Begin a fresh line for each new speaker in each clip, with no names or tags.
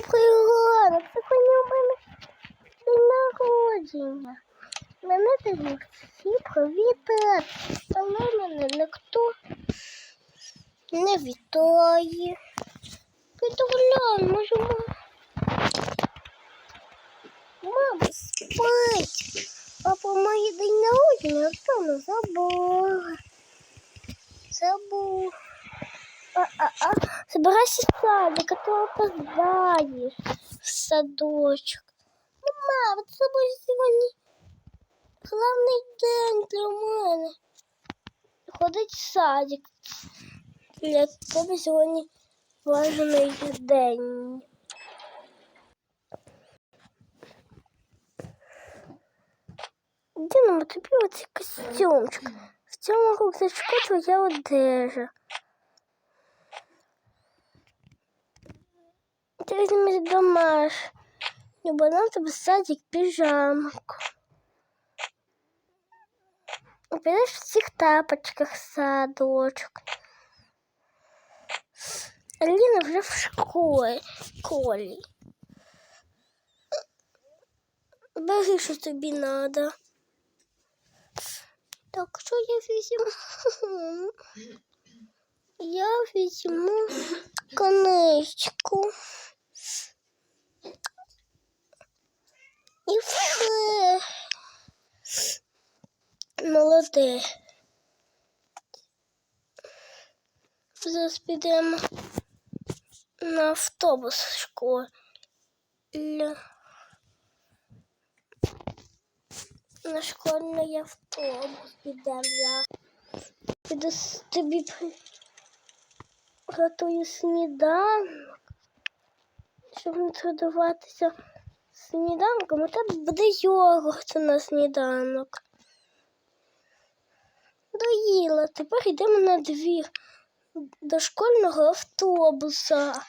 Добрий ранок, сьогодні у мене день народження. Мене дають всі привітати, але мене ніхто не вітає. Піду глянь, може мама. Спить. А по моїй день народження хто не забула. Забув. А-а-а, собирайся в садик, а то опоздаешь в садочок. Мама, вот с тобой сьогодні главний день для мене. Ходить в садик. Для тебе сьогодні важний день. Діно, тобі оцей костюмчик. В цьому рюкзачку твоя одежа. візьмеш домаш. Бо нам тебе садик піжамку. І підеш в цих тапочках в садочок. Аліна вже в школі. Колі. Бери, що тобі треба. Так, що я візьму? Я візьму конечку. Молодець. Зараз підемо на автобус в школу. На школьний автобус підемо зараз. Піду тобі готую сніданок. Щоб не трудуватися сніданком, у тебе буде йогурт на сніданок. Доїла, тепер йдемо на двір до школьного автобуса.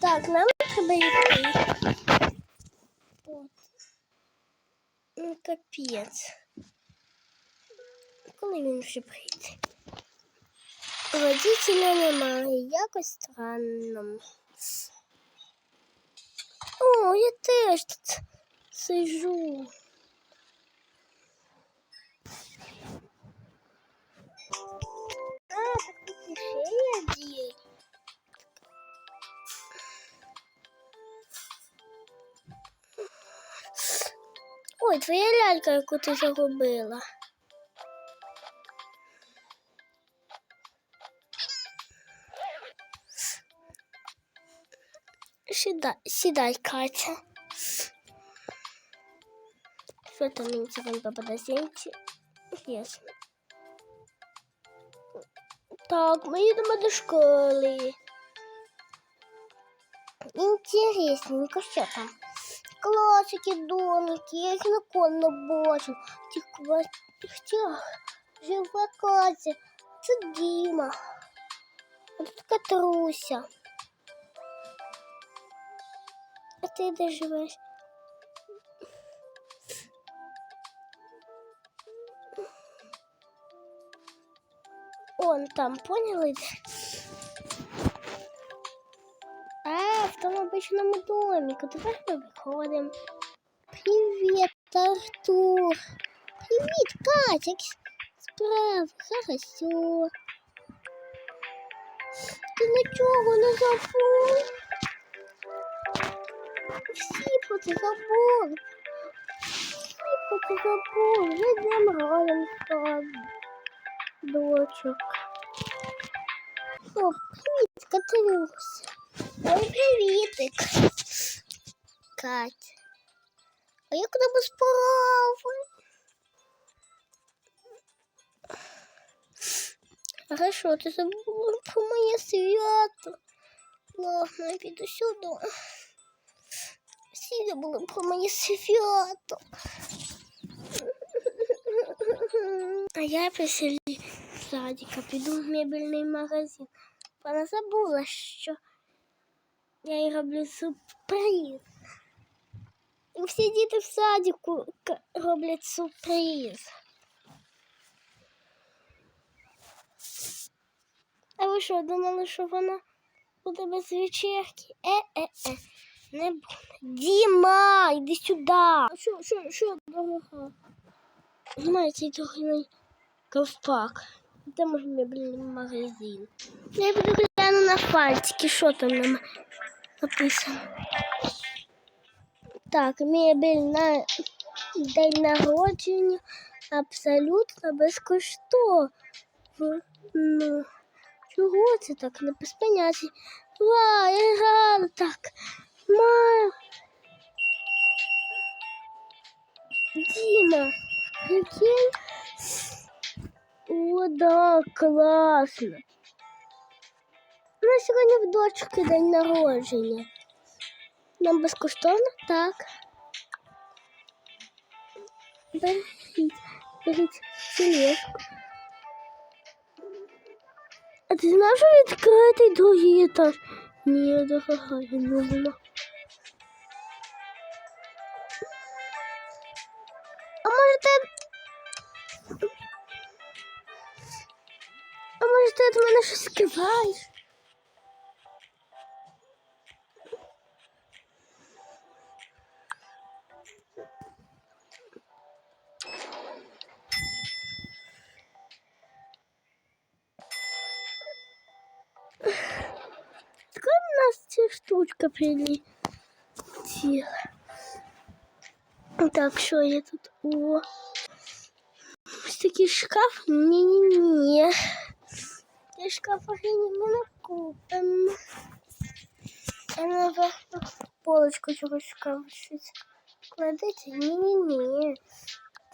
Так, нам треба йти. От. Ну, капець. Коли він вже прийде? Водителя немає, якось странно. О, я теж тут сижу. А, так тут ще є діє. Ой, твоя лялька, яку ти загубила. Сідай, сідай, Катя. Що там интересно подозрінці? Ясно. Так, ми їдемо до школи. Інтересненько, що там? Класики, домики, я їх ніколи не бачу. В цих квартирах живе Катя. Це Діма. А тут Катруся. Ти де? Он там, поняли? А, в тому обичному домику. Давай ми виходимо. Привіт, Артур. Привіт, Катя. Як справи? Хорошо. Ти нічого не забув? Всі про це забули. Всі про це забули. Ми йдемо разом з дочок. О, привіт, Катерюся. Ой, привітик. Катя. А як тебе справи? Хорошо, ти забула про моє свято. Ладно, я піду сюди. Всі забули про моє свято. А я після садика піду в мебельний магазин. Вона забула, що я їй роблю сюрприз. І всі діти в садику роблять сюрприз. ви що, думали, що вона буде без вечірки? Е-е-е, не. Діма, йди сюди. Що, що, що, дорога? Знаю, цей трохи ковпак. Де може мебельний магазин? Я буду гляну на фальчики, що там нам написано. Так, мебель на день народження абсолютно безкоштовно. Ну, чого це так? Не поняття. Ва, я рада так. Ма. Діма, прикинь. О, да, класно. У нас сьогодні в дочки день народження. Нам безкоштовно? Так. Беріть, беріть тележку. А ти знаєш, що відкритий другий етаж? Ні, дорога, я не знаю. мене щось скриваєш? Откуда у нас ця штучка прилетіла? Так, що я тут? О. Ось такий шкаф? Ні-ні-ні. Я шкаф не накупим. Я наверх полочку чогось шкаф щось кладете? Ні-ні-ні.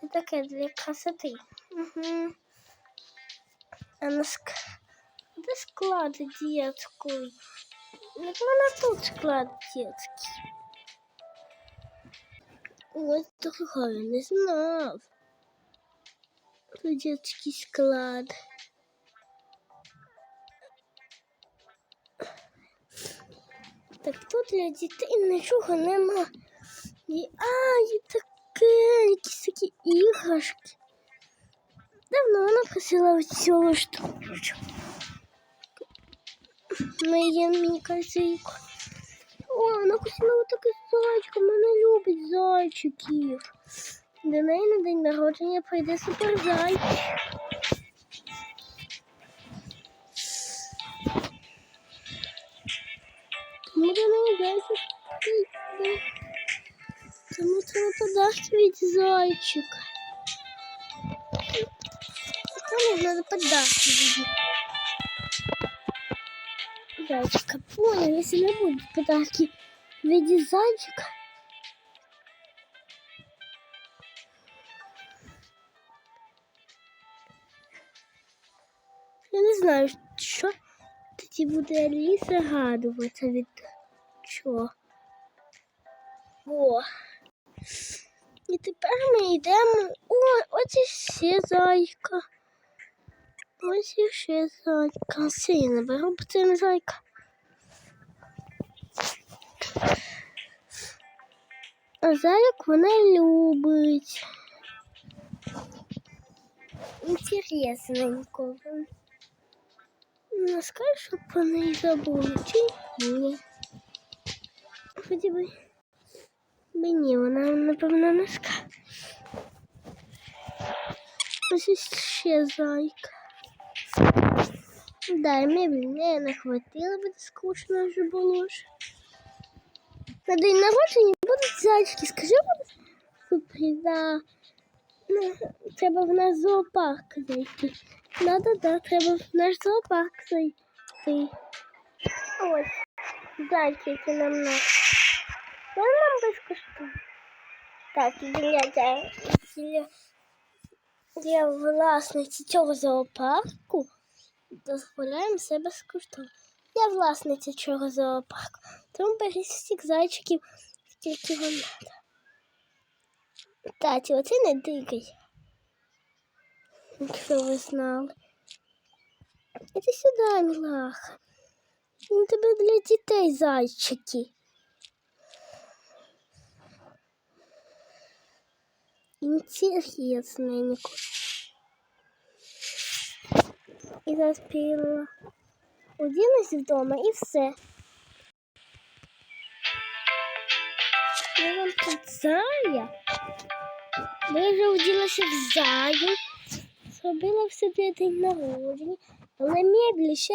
Це таке для красоти. Угу. А на ск... Де склад детський? Ну, вона тут склад детський. Ось такого я не знав. Тут детський склад. Так тут для дітей нічого нема. І, а, і таке, якісь такі іграшки. Давно вона просила ось цю штучку. Кажеться, їй О, вона хотіла отаке зайчика, мене любить зайчиків. До неї на день народження прийде суперзайчик. Тому до неї зайчик прийде. Тому треба подарки від зайчика. Кому надо подарки від зайчика. Понял, если не будет подарки в виде зайчика. Я не знаю, що тоді буде Аліса гадуватися від чого. О. І тепер ми йдемо. О, ось і ще зайка. Ось і ще зайка. Не беру, не зайка. А зайок вона любить. Інтересненько. Не скажеш, щоб неї забули, чи ні? Ході би. Би вона, напевно, не скаже. Ось ще зайка. Дай мебель не, не хватило, буде скучно вже було ж. На день народження будуть зайчики. Скажи, будуть супер, да. Ну, треба в наш зоопарк зайти. Надо, да, треба в наш зоопарк зайти. Ось, зайчики нам надо. Це нам безкоштовно. Так, для, для, для, власниці цього зоопарку дозволяємо себе безкоштовно. Я власниця цього зоопарку, тому беріть всіх зайчиків, скільки вам треба. Таті, оце не дикай. Якщо ви знали. Іди сюди, мілаха. Він тебе для дітей зайчики. Интересненько. И заспела. одінусь вдома і все. Я вам тут зая. Бо я вже оділася в заю, зробила в собі день народження, але меблі ще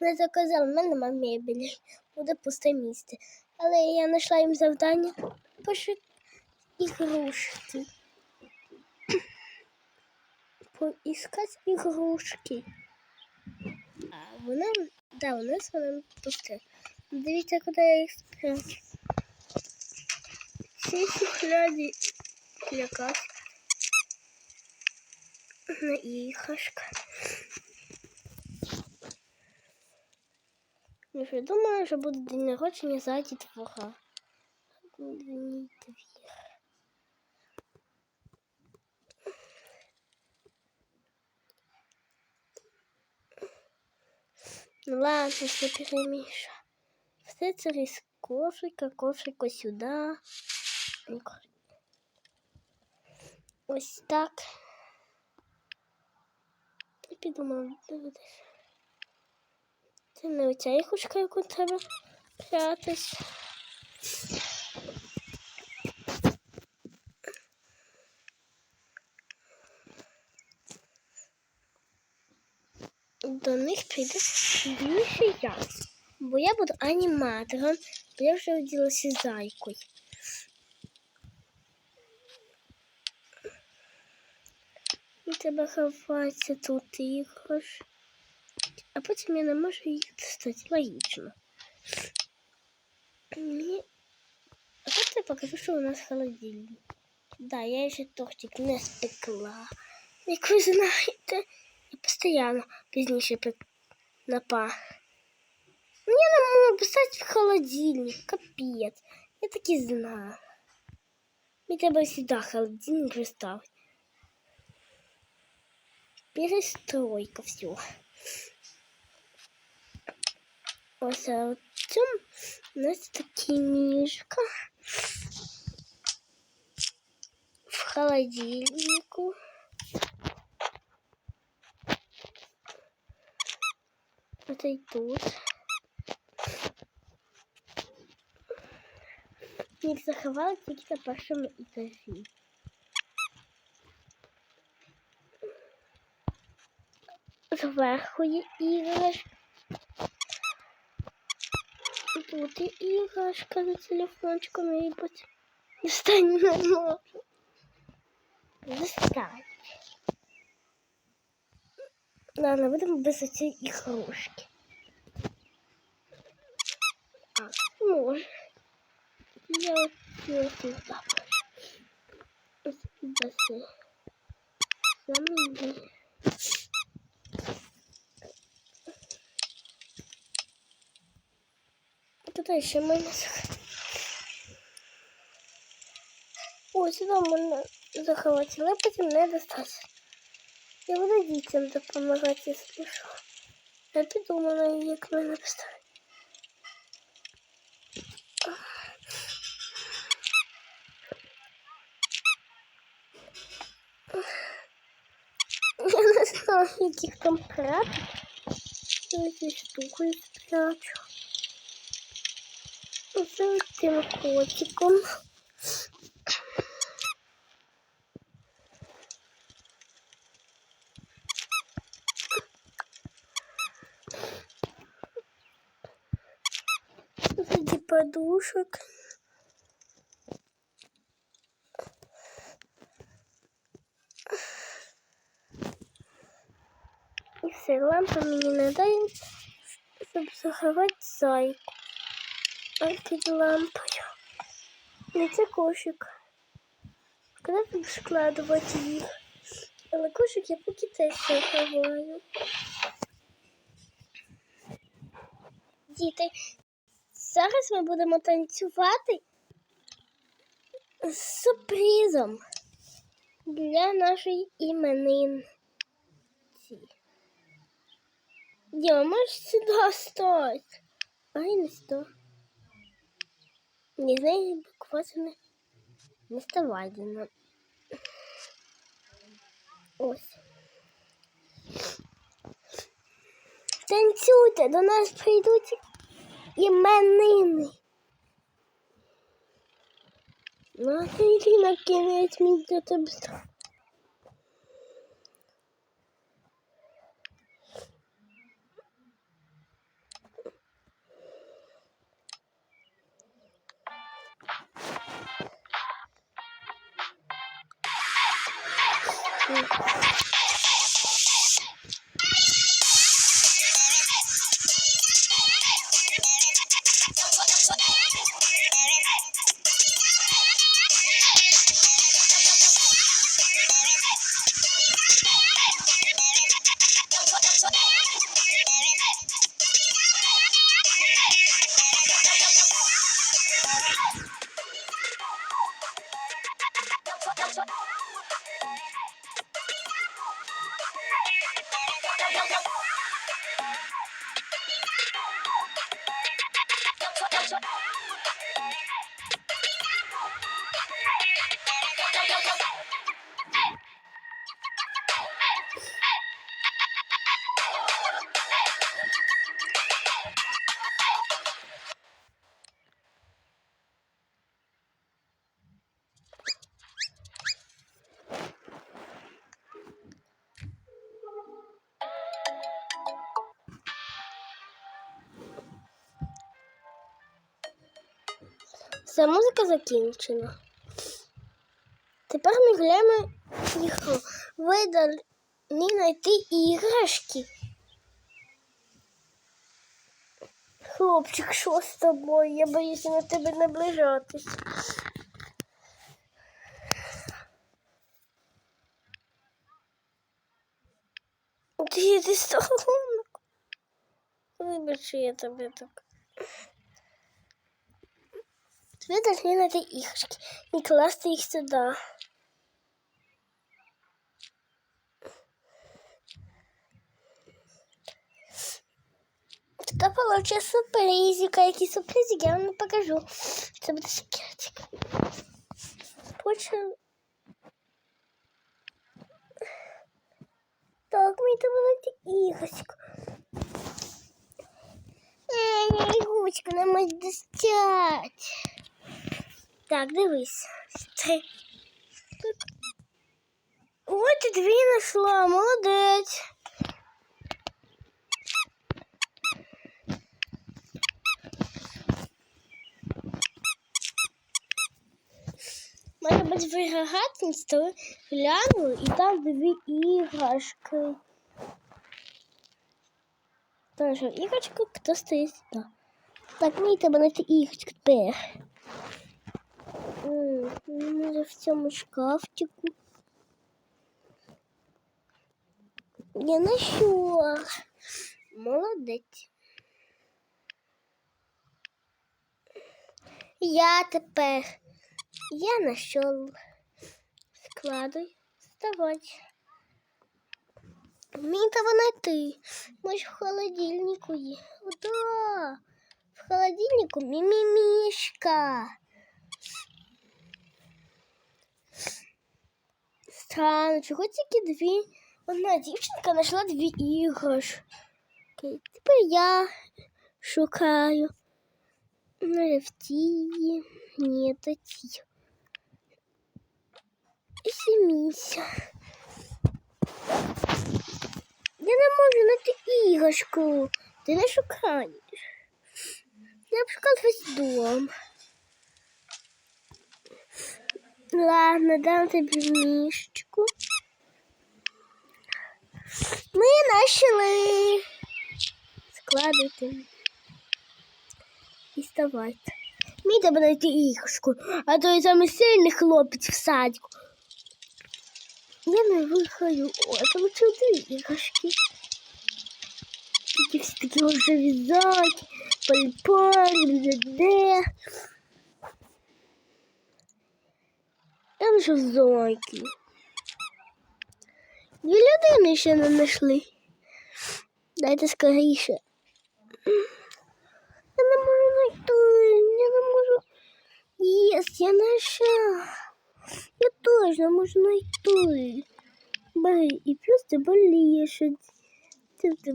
не заказала. У мене нема меблі, буде пусте місце. Але я знайшла їм завдання пошити ігрушки. Поискать ігрушки. А вона, да, у нас вона пусте. Дивіться, куди я їх спрячу. Ці шухляді якась на іграшка. Я вже думаю, що буде день народження за дітвора. День двір. Ну ладно, все переміша. Все через кошика, кошика сюди. Ось так. Я підумала, дивитися. Це не оця яку треба прятись. До них прийде більше я. Бо я буду аніматором, бо я вже оділася зайкою. І треба ховатися тут іграш. А потім я не можу їх достати. Логічно. Мені... А тут я покажу, що у нас холодильник. Да, я ще тортик не спекла. Як ви знаєте, я постійно пізніше пек напа. Ну, я не можу поставити в холодильник, капець. Я так і знаю. Мені треба сюди холодильник приставити. Перестройка все. Ось а в цьому у нас такі мішка в холодильнику. Это и тут. Їх заховали тільки на першому етажі. Зверху є іграшка. Тут є іграшка за телефончиком, я її потім достань не можу. Достань. Ладно, будемо без цієї ігрушки. А, може. Я ось цю запишу. Ось даси. Саме Туди ще мене Ось сюди можна заховати, але потім не достати. Я буду дітям допомагати, якщо що. Я підумала, як мене поставити. Я не знаю, яких там пряток. Ці штуки спрячу. Оце цим котиком. Среди подушек. І все, лампа мені не дає, щоб заховати зайку. А під лампою. Не це кошик. Куди тут складувати їх? Але кошик я поки теж заховаю. Діти, зараз ми будемо танцювати з сюрпризом для нашої іменинці. Діма, можеш сюди стати? Ай, не Не знаю, буквально не ставайно. Ось. Танцюйте, до нас прийдуть іменини. Ну, а ти на кінець до тебе. Thank you. Все, музика закінчена. Тепер ми граємо ігру. Видали знайти іграшки. Хлопчик, що з тобою? Я боюся на тебе наближатись. Ти ти сторонок. Вибач, я тебе так. Ви должны найти іграшки і класти їх сюди. Тут получив сюрпризик, а який сюрпризик, я вам не покажу. Це буде секретик. Почему? Так, мені треба знайти іграшку. Е, ні, ігрушку не можу достать. Так, дивись. Три. Ой, ти дві знайшла, молодець. Може бути виграгатництво, гляну і там дві іграшки. Що іграшку, хто стоїть сюди. Так, мені треба знайти іграшку тепер. Може в цьому шкафчику. Я знайшла. Молодець. Я тепер. Я знайшов. Складуй, вставай. Мені треба знайти. Може в холодильнику є. Да. В холодильнику мімімішка. Странно, чого тільки дві? Одна дівчинка знайшла дві іграшки. Тепер я шукаю. Ну, в тії. Ні, то ті. Сіміся. Я не можу знайти іграшку. Ти не шукаєш. Я обшукав весь дом. Ладно, дам тобі мішечку. Ми знайшли. Складуйте. І ставайте. Мені треба знайти іграшку, а то я самий сильний хлопець в садку. Я не вихаю. О, там дві іграшки. Такі всі такі вже візаки, пальпаль, де. Там же зойки. Дві людини ще не знайшли. Дайте скоріше. Я не можу знайти. Я не можу. Єс, я знайшла. Я точно можу знайти. Бери, і просто болієш. Ти, ти...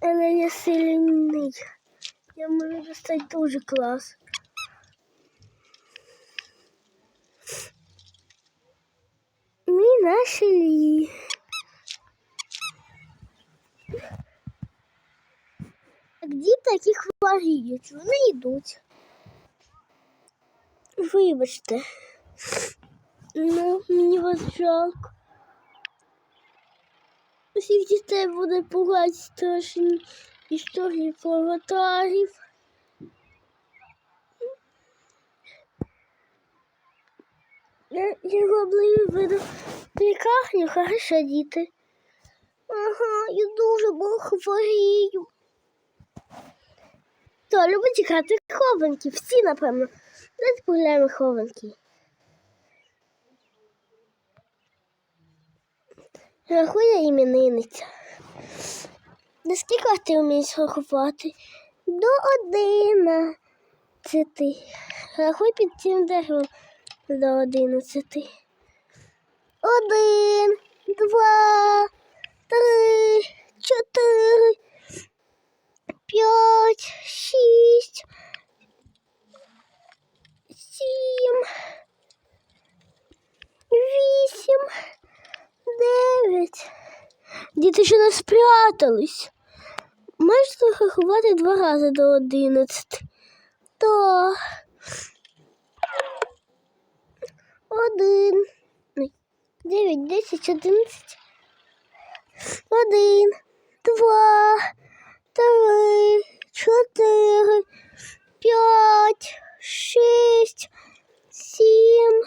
Але я сильний. Я можу достати дуже клас. Ми нашли. Где такі хворіють? Вони йдуть. Вибачте. Ну, мені вас жалко. Усіх дітей буде пугати страшні історії про аватарів. Я, я роблю виду лікарню, хорошо, діти. Ага, я дуже бо хворію. То любить грати хованки, всі, напевно. Давайте погуляємо в хованки. Рахує іменинниця. До скільки ти вмієш рахувати? До одинадцяти. Рахуй під цим деревом до одинадцяти. Один, два, три, чотири, п'ять, шість, сім, вісім, дев'ять. Діти ще не спрятались. Можете рахувати два рази до одинадцяти. То один, 9, 10, 11. 1, 2, 3, 4, 5, 6, 7.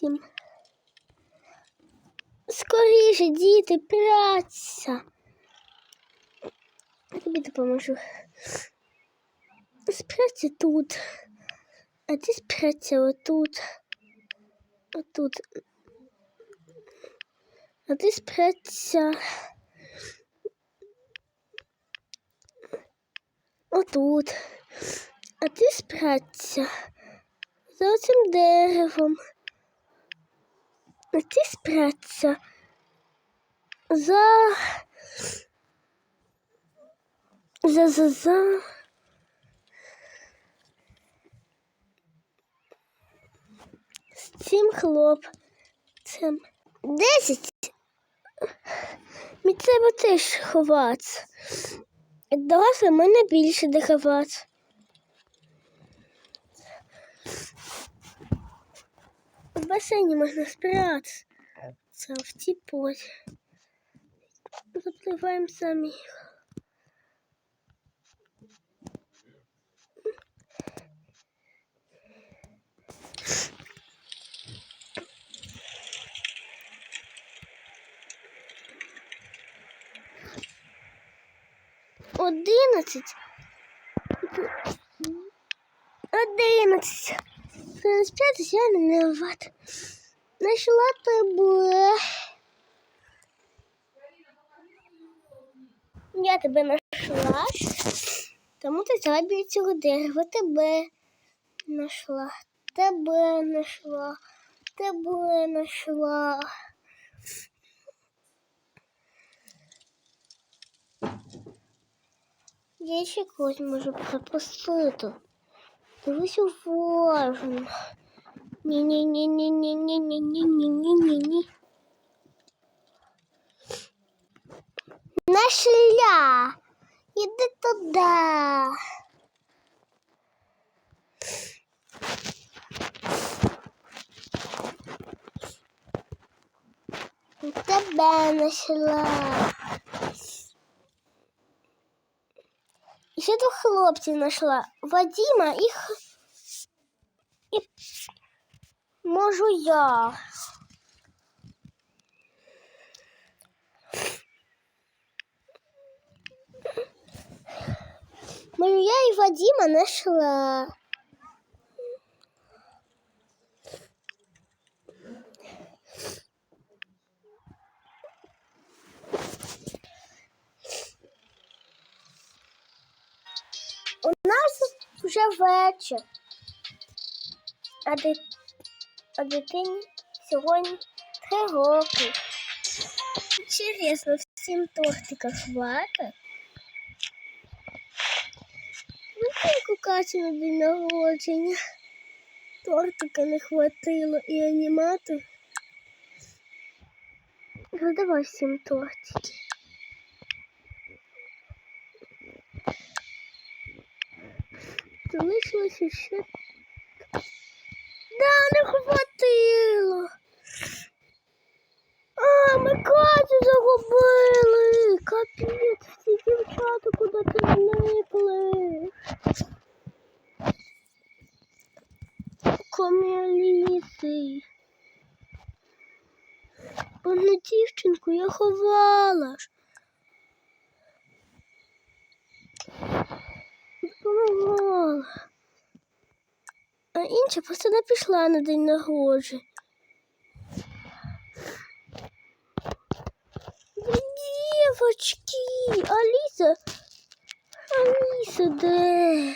Вісім. Скоріше, діти, праця. Я тобі допоможу. Спрячься тут. А ти спрячься отут. Отут. А ти спрячься. Отут. А ти спрячься за цим деревом. А ти спрячься за за за за з цим хлопцем. Десять. Мені треба теж ховатися. Дорослим мене більше де ховатися. В басейні можна спрятатися. В тепло. Запливаємо самі. Одинадцять. Одинадцять. Спрятатися я не виноват. Нашла тебе. Я тебе нашла. Тому ти взяла біля цього дерева. Тебе нашла. Тебе нашла. Тебе нашла. Я ще когось можу пропустити. Дивись уважно. Ні-ні-ні-ні-ні-ні-ні-ні-ні-ні-ні. Нашла. Іди туди. Тебе нашла. І ще двох хлопців знайшла. Вадима і, і можу я. Можу я і Вадима знайшла. У нас Вже вечір. А, ди... а дитині сьогодні три роки. Інтересно, всім тортика хватить? Ну, тільки Каті на день народження. Тортика не хватило і аніматор. Ну, давай всім тортики. Залишилося ще. Да, не хватило. А, ми Катю загубили. Капець, всі дівчата куди-то зникли. Коміліси. Одну дівчинку я ховала ж. Допомагала. А просто не пішла на день народження. Дівочки, Аліса, Аліса де?